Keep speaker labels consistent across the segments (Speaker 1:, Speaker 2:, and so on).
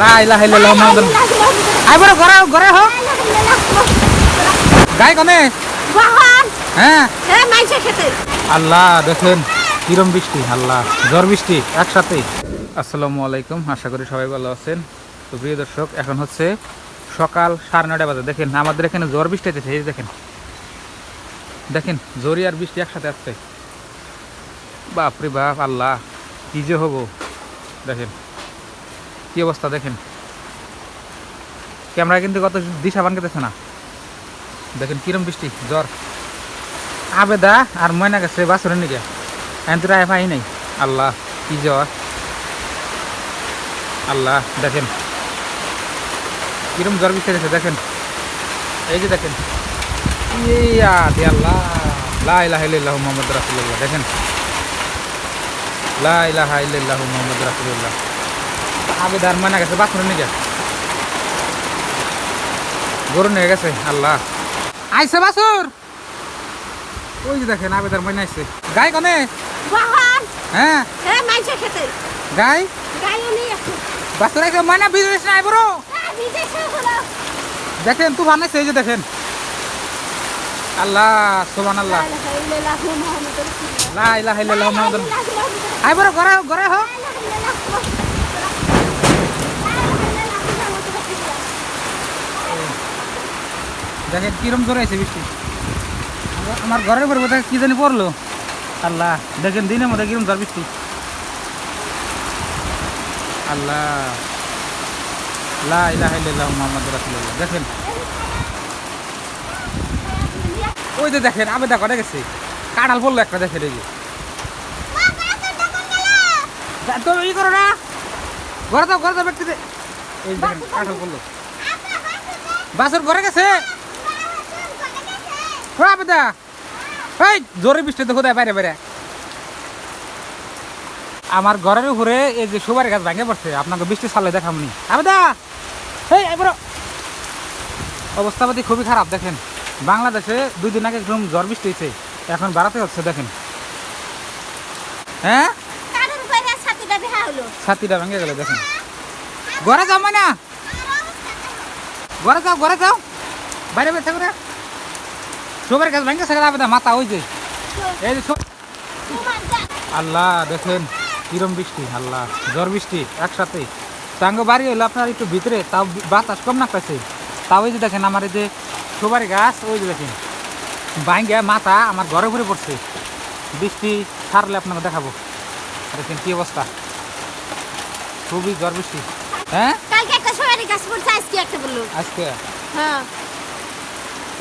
Speaker 1: লা ইলাহা ইল্লাল্লাহ মুহাম্মাদুর আই ঘরে ঘরে হ? আল্লাহ, দেখেন, কিরম বৃষ্টি, আল্লাহ, ঝড় বৃষ্টি একসাথে আসসালামু আলাইকুম, আশা করি সবাই ভালো আছেন। তো প্রিয় দর্শক, এখন হচ্ছে সকাল সাড়ে নয়টা বাজে। দেখেন, আমাদের এখানে ঝড় বৃষ্টি এই দেখেন। দেখেন জরি আর বৃষ্টি একসাথে আসছে। বাপরে বাপ, আল্লাহ, কি যে হব। দেখেন। কি অবস্থা দেখেন? ক্যামেরা কিন্তু কত দিশা বান কেতেছে না। দেখেন কিরম বৃষ্টি, জ্বর। আবেদা আর ময়না গেছে বাসুরের নিকে। এখন তো রায় পাই নাই। আল্লাহ, কি জ্বর। আল্লাহ, দেখেন। কিরম জ্বর গেছে দেখেন। এই যে দেখেন। আল্লাহ। দেখেন। লা ইলাহা ইল্লাল্লাহু আবেদার ময়না গেছে বাসুরের নিকে গরু নিয়ে গেছে আল্লাহ। আইসে বাসুর ওই যে দেখেন আবেদার ময়না আইসে গাই কনে? হ্যাঁ। গাই? বাসুর আইসে ময়না বিজনেস নাই বড়? দেখেন তু বানাইছে এই যে দেখেন। আল্লাহ সুবহান আল্লাহ লা ইলাহা ইল্লাল্লাহু মুহাম্মাদুর আই বড় ঘরে ঘরে হ দেখেন কিরম জোরে আছে বৃষ্টি। আমার- ঘরের উপরে বোধহয় কি জানি পড়ল। আল্লাহ, দেখেন দিনের মধ্যে কিরম ঝড় বৃষ্টি। আল্লাহ। লা ইলাহা ইল্লাল্লাহু মুহাম্মাদুর রাসূলুল্লাহ। দেখেন। ওই যে দেখেন আবেদা করে গেছে কাঁঠাল পড়ল একটা, দেখেন এই যে। তো ই করো না। ঘরে যাও ঘরে যাও ব্যক্তি দে এই দেখেন, কাঁঠাল পড়ল। বাসর ঘরে গেছে? ও আবেদা এই জোরে বৃষ্টি তো কোথায়? বাইরে বাইরে। আমার ঘরের উপরে এই যে সুপারি গাছ ভাঙে পড়ছে আপনাকে বৃষ্টি ছাড়লে দেখামনি। আবেদা এই এবার অবস্থাপাতি খুবই খারাপ দেখেন। বাংলাদেশে দুই দিন আগে একদম ঝড় বৃষ্টি হয়েছে এখন বাড়াতে হচ্ছে দেখেন। হ্যাঁ? ছাতিটা ভেঙে গেল। দেখেন। ঘরে যাও মানে ঘরে যাও ঘরে যাও। বাইরে বের থাকো সবের গাছ ভেঙে গেছে আবেদা মাথা ওই যে। এই যে আল্লাহ দেখেন কিরম বৃষ্টি আল্লাহ ঝড় বৃষ্টি একসাথে। সাঙ্গ বাড়ি হলো আপনার একটু ভিতরে তাও বাতাস কম না পাইছে। তাও ওই যে দেখেন আমার এই যে সুপারি গাছ ওই যে দেখেন ভাঙ্গে মাথা আমার ঘরে ঘুরে পড়ছে। বৃষ্টি ছাড়লে আপনাকে দেখাবো। দেখেন কি অবস্থা। খুবই ঝড় বৃষ্টি। হ্যাঁ? আজকে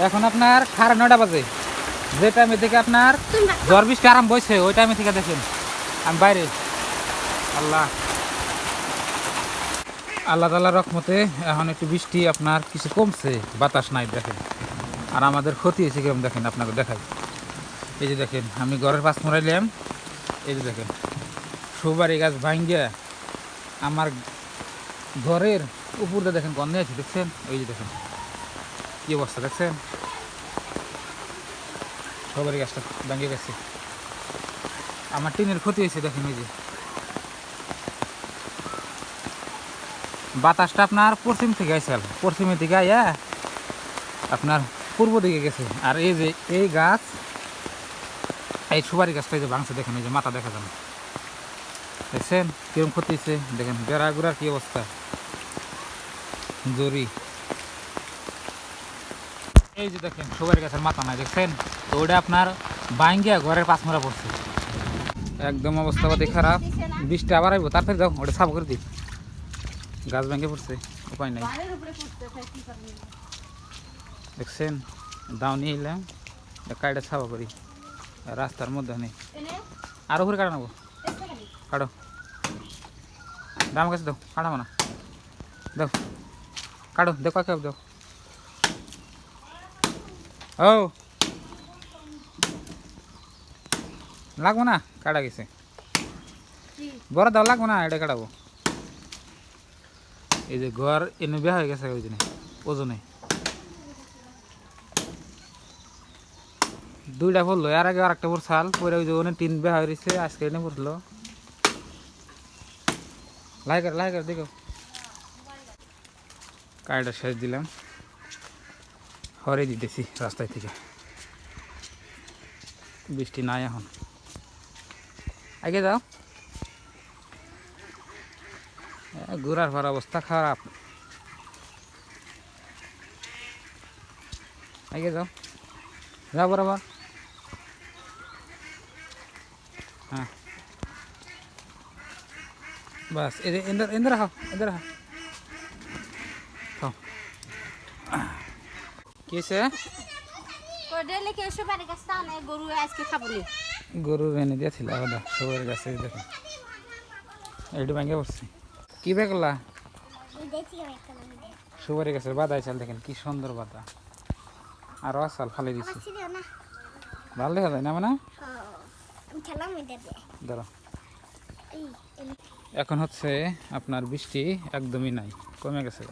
Speaker 1: এখন আপনার সাড়ে নয়টা বাজে। যে টাইমে থেকে আপনার ঝড় বৃষ্টি আরাম বইছে ওই টাইমে থেকে দেখেন, আমি বাইরে। আল্লাহ। আল্লাহ তাল্লাহ রকমতে এখন একটু বৃষ্টি, আপনার কিছু কমছে, বাতাস নাই দেখেন। আর আমাদের ক্ষতি হয়েছে কীরকম দেখেন, আপনাকে দেখাই। এই যে দেখেন, আমি ঘরের পাশ মরাইলাম এই যে দেখেন সুবারি গাছ ভাঙ্গিয়া আমার ঘরের উপর দিয়ে দেখেন গন্ধে আছে দেখছেন? এই যে দেখেন। কি অবস্থা, দেখছেন? সবারই গাছটা ভাঙ্গে গেছে। আমার টিনের ক্ষতি হয়েছে, দেখেন এই যে। বাতাসটা আপনার পশ্চিম থেকে আইসাল। পশ্চিমের দিকে আইয়া আপনার পূর্ব দিকে গেছে। আর এই যে, এই গাছ, এই সুপারি গাছটা যে ভাঙছে, দেখেন এই যে মাথা দেখা যান দেখছেন? কিরম ক্ষতি হয়েছে? দেখেন বেড়া গুড়ার কি অবস্থা? জরি। এই যে দেখেন সুপারি গাছের মাথা নাই, দেখছেন? তো ওটা আপনার বাইঙ্গিয়া ঘরের পাঁচ মারা পড়ছে। একদম অবস্থা পাতি খারাপ। বৃষ্টি আবার আইব, তারপরে যাও, ওটা সাফ করে দিই। গাছ ভেঙে পড়ছে, উপায় নাই। দেখছেন? দাও নিয়ে এলাম কাইটা সাফা করি। রাস্তার মধ্যে নেই। আরও ঘুরে কাটা নেব। কাটো। দাম কাছে দাও, কাটাবো না। দাও। কাটো, দেখো কেউ দাও। ও লাগবো না কাটা গেছে বড় দাও লাগবো না এটা কাটাবো এই যে ঘর এনে বেয়া হয়ে গেছে ওই জন্য ওজনে দুইটা পড়ল এর আগে আর আরেকটা পড়ছাল পরে ওই যে ওনে তিন বেয়া হয়ে রয়েছে আজকে এনে পড়ল লাই কর লাই কর দেখো কাজটা শেষ দিলাম হরে দিতেছি রাস্তায় থেকে। বৃষ্টি নাই এখন। আগে যাও। ঘোরার পর অবস্থা খারাপ। আগে যাও। যাও বরাবর। হ্যাঁ। বাস এদের এদের এদের রাখো এদের রাখো কিসে
Speaker 2: কে গরু আজকে খাবলি?
Speaker 1: গরু এনে দিয়েছিল আলাদা সবার গাছে দেখো এইটু ভেঙে পড়ছে কি বেগলা সুপারি গাছের বাদা চাল দেখেন কি সুন্দর বাদা আরও আসাল ফালে দিছি। ভালো দেখা যায় না মানে? ধরো এখন হচ্ছে আপনার বৃষ্টি একদমই নাই কমে গেছে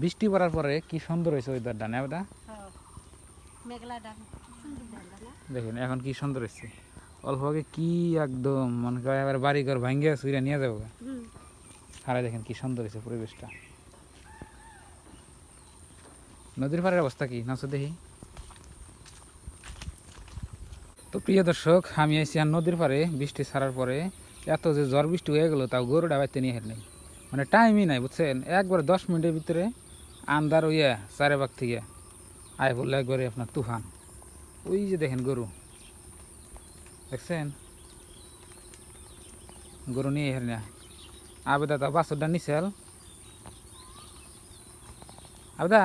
Speaker 1: বৃষ্টি পড়ার পরে কি সুন্দর হয়েছে ওই দরটা না ওটা দেখেন এখন কি সুন্দর হয়েছে অল্প আগে কি একদম মনে করে এবার বাড়ি ঘর ভাঙ্গে সুইরা নিয়ে যাব হারাই দেখেন কি সুন্দর হয়েছে পরিবেশটা। নদীর পাড়ের অবস্থা কি? নাচো দেখি। তো প্রিয় দর্শক আমি আইসি আর নদীর পাড়ে বৃষ্টি ছাড়ার পরে এত যে ঝড় বৃষ্টি হয়ে গেলো তাও গরুটা বাইতে নিয়ে হের নেই। মানে টাইমই নাই বুঝছেন? একবার দশ মিনিটের ভিতরে আন্দার ইয়ে চারে বাগ থেকে আয় বললে একবারে আপনার তুফান। ওই যে দেখেন গরু। দেখছেন? গরু নিয়ে হের না। আবেদা তা বাসুরটা নিছেল। আবেদা?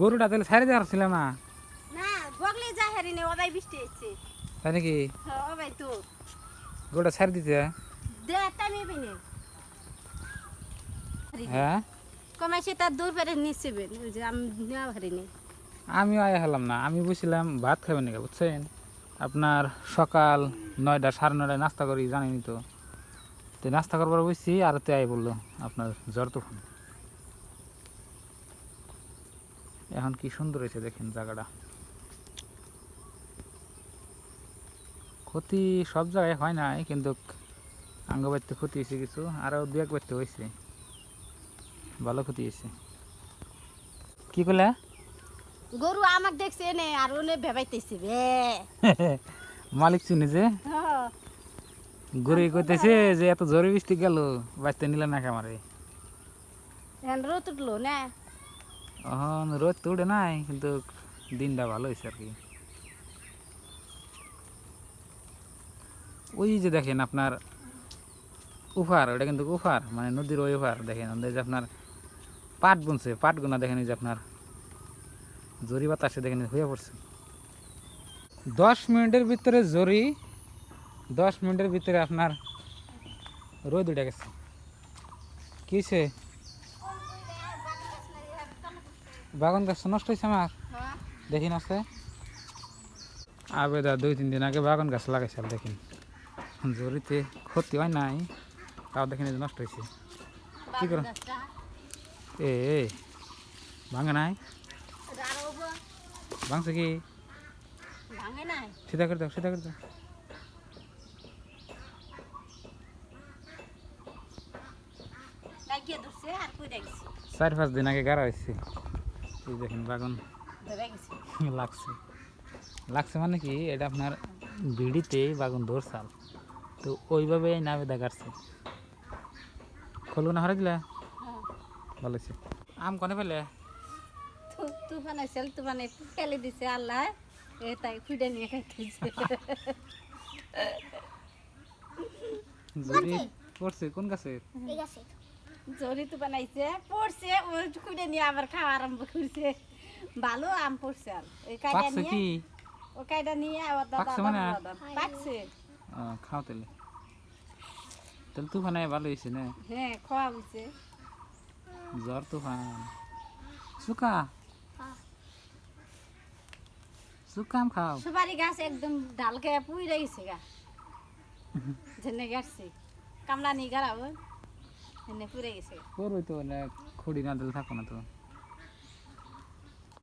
Speaker 1: গরুটা তাহলে ছাড়ে দেওয়ার ছিল না? তাই নাকি?
Speaker 2: হ্যাঁ
Speaker 1: গরুটা ছাড়ে দিতে হ্যাঁ?
Speaker 2: কমাইছে তার দুই পারে নিচেবেন ওই যে আমি নেওয়া
Speaker 1: আয় হলাম না আমি বুঝছিলাম ভাত খাবেন নাকি বুঝছেন? আপনার সকাল নয়টা সাড়ে নয়টায় নাস্তা করি জানেনি তো। তো নাস্তা করবার বুঝছি আর তে আয় বলল আপনার জ্বর তুফান এখন কি সুন্দর হয়েছে দেখেন জায়গাটা। ক্ষতি সব জায়গায় হয় নাই কিন্তু আঙ্গ বাড়িতে ক্ষতি হয়েছে কিছু আরও দু এক বাড়িতে হয়েছে। ভালো ক্ষতি হয়েছে। কি করলে
Speaker 2: গরু আমাক দেখছে নে আর ওনে ভেবাইতেছে বে
Speaker 1: মালিক চিনি যে?
Speaker 2: হ্যাঁ।
Speaker 1: গড়ে কইতেছে যে এত জোরে বৃষ্টি গেল বাঁচতে নিলে না
Speaker 2: এখন রোদ উঠল না?
Speaker 1: এখন রোদ তো উঠে নাই কিন্তু দিনটা ভালো হয়েছে আর কি। ওই যে দেখেন আপনার উফার ওটা কিন্তু উফার মানে নদীর ওই উফার দেখেন। যে আপনার পাট বুনছে পাট গোনা দেখেন যে আপনার জরি বাতাসে দেখেন হয়ে পড়ছে। দশ মিনিটের ভিতরে জরি দশ মিনিটের ভিতরে আপনার রোদ উঠে গেছে। কিসে বাগান গাছ নষ্ট হয়েছে আমার। দেখিন আছে। আবেদা দুই তিন দিন আগে বাগান গাছ লাগাইছিল দেখিন। জরিতে ক্ষতি হয় নাই তাও দেখেন নষ্ট হয়েছে কি করো? এ ভাঙে নাই ভাঙছে কি সিধা করে দাও সিধা করে দাও চার পাঁচ দিন আগে গাড়া হয়েছে এই দেখেন বাগান লাগছে লাগছে মানে কি এটা আপনার বিড়িতে বাগুন ধরছাল তো ওইভাবে নামে দেখাচ্ছে। খোলো না হরে গেলে
Speaker 2: হ্যাঁ
Speaker 1: ভালো হয়েছে আম কনে পেলে?
Speaker 2: তুফান আইসেল তুফানে ফেলে দিছে আল্লাহ। এ তাই খুঁড়ে নিয়ে খাইতেছে।
Speaker 1: যদি পড়ছে কোন গাছে?
Speaker 2: জরি তুফান আইছে পড়ছে ও খুঁড়ে নিয়ে আবার খাওয়া আরম্ভ করছে। ভালো আম পড়ছে আর। ওই কাইটা নিয়ে ও কাইটা নিয়ে আবার দাদা
Speaker 1: পাকছে মানে?
Speaker 2: দাদা। পাকছে।
Speaker 1: আহ, খাও তাহলে। তাহলে তুফান ভালো হয়েছে না?
Speaker 2: হ্যাঁ খাওয়া হয়েছে।
Speaker 1: জ্বর তুফান সুকা সুকাম খাও
Speaker 2: সুপারি গাছ একদম ডালকে পুইরে গেছে গা জেনে গেছে কামলা নিয়ে গেলাম এনে পুড়ে গেছে
Speaker 1: করবই তো খড়ি না দিলে থাকো না তো